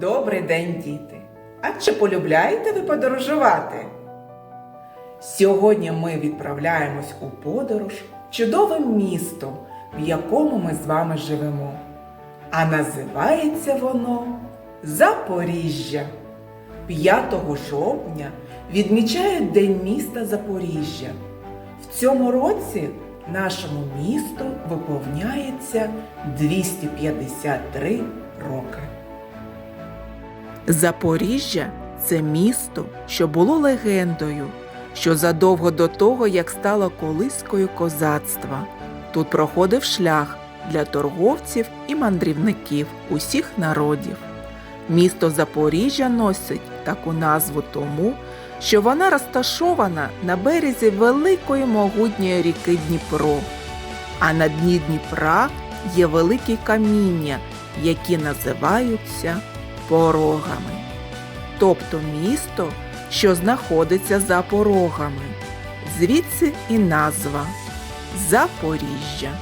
Добрий день, діти! А чи полюбляєте ви подорожувати? Сьогодні ми відправляємось у подорож чудовим містом, в якому ми з вами живемо. А називається воно Запоріжжя. 5 жовтня відмічають День міста Запоріжжя. В цьому році нашому місту виповняється 253 роки. Запоріжжя це місто, що було легендою, що задовго до того, як стало колискою козацтва. Тут проходив шлях для торговців і мандрівників усіх народів. Місто Запоріжжя носить таку назву тому, що вона розташована на березі великої могутньої ріки Дніпро. А на дні Дніпра є великі каміння, які називаються порогами. Тобто місто, що знаходиться за порогами. Звідси і назва Запоріжжя.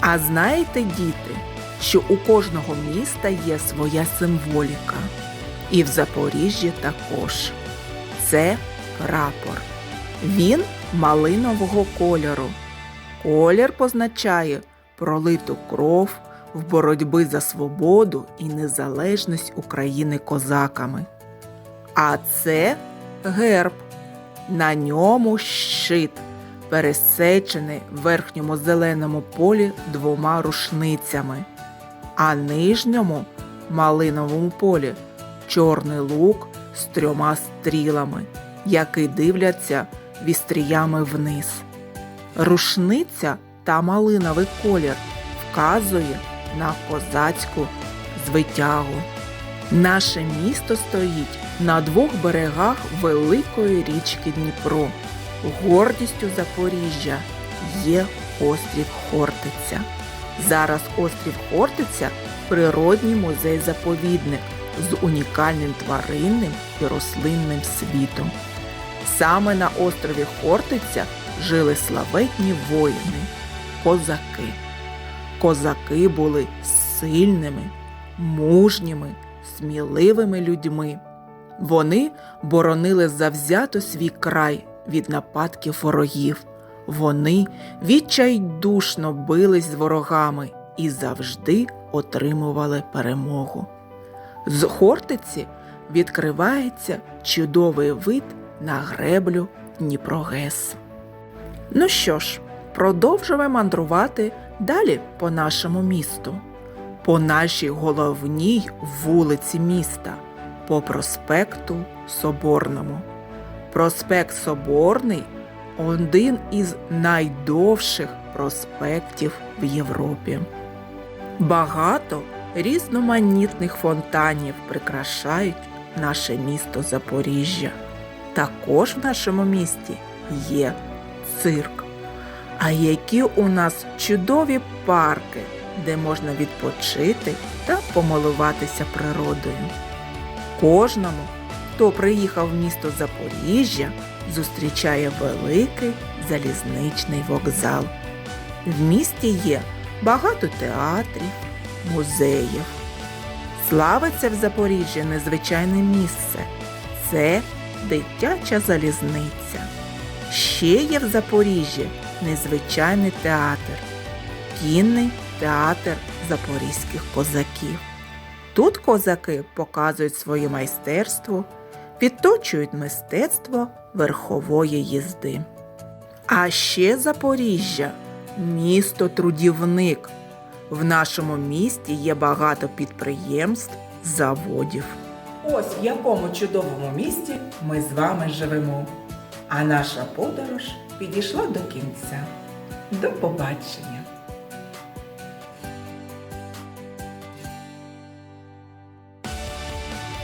А знаєте, діти, що у кожного міста є своя символіка. І в Запоріжжі також. Це прапор. Він малинового кольору. Колір позначає пролиту кров в боротьби за свободу і незалежність України козаками. А це герб. На ньому щит, пересечений в верхньому зеленому полі двома рушницями, а нижньому малиновому полі чорний лук з трьома стрілами, які дивляться вістріями вниз. Рушниця та малиновий колір вказує на козацьку звитягу. Наше місто стоїть на двох берегах великої річки Дніпро. Гордістю Запоріжжя є острів Хортиця. Зараз острів Хортиця природній музей-заповідник з унікальним тваринним і рослинним світом. Саме на острові Хортиця жили славетні воїни козаки. Козаки були сильними, мужніми, сміливими людьми. Вони боронили завзято свій край від нападків ворогів. Вони відчайдушно бились з ворогами і завжди отримували перемогу. З Хортиці відкривається чудовий вид на греблю Дніпрогес. Ну що ж, продовжуємо мандрувати далі по нашому місту, по нашій головній вулиці міста, по проспекту Соборному. Проспект Соборний один із найдовших проспектів в Європі. Багато різноманітних фонтанів прикрашають наше місто Запоріжжя. Також в нашому місті є цирк. А які у нас чудові парки, де можна відпочити та помилуватися природою. Кожному, хто приїхав в місто Запоріжжя, зустрічає великий залізничний вокзал. В місті є багато театрів, музеїв. Славиться в Запоріжжі незвичайне місце. Це дитяча залізниця. Ще є в Запоріжжі незвичайний театр, кінний театр запорізьких козаків. Тут козаки показують своє майстерство, підточують мистецтво верхової їзди. А ще Запоріжжя місто трудівник. В нашому місті є багато підприємств, заводів. Ось в якому чудовому місті ми з вами живемо. А наша подорож підійшла до кінця. До побачення!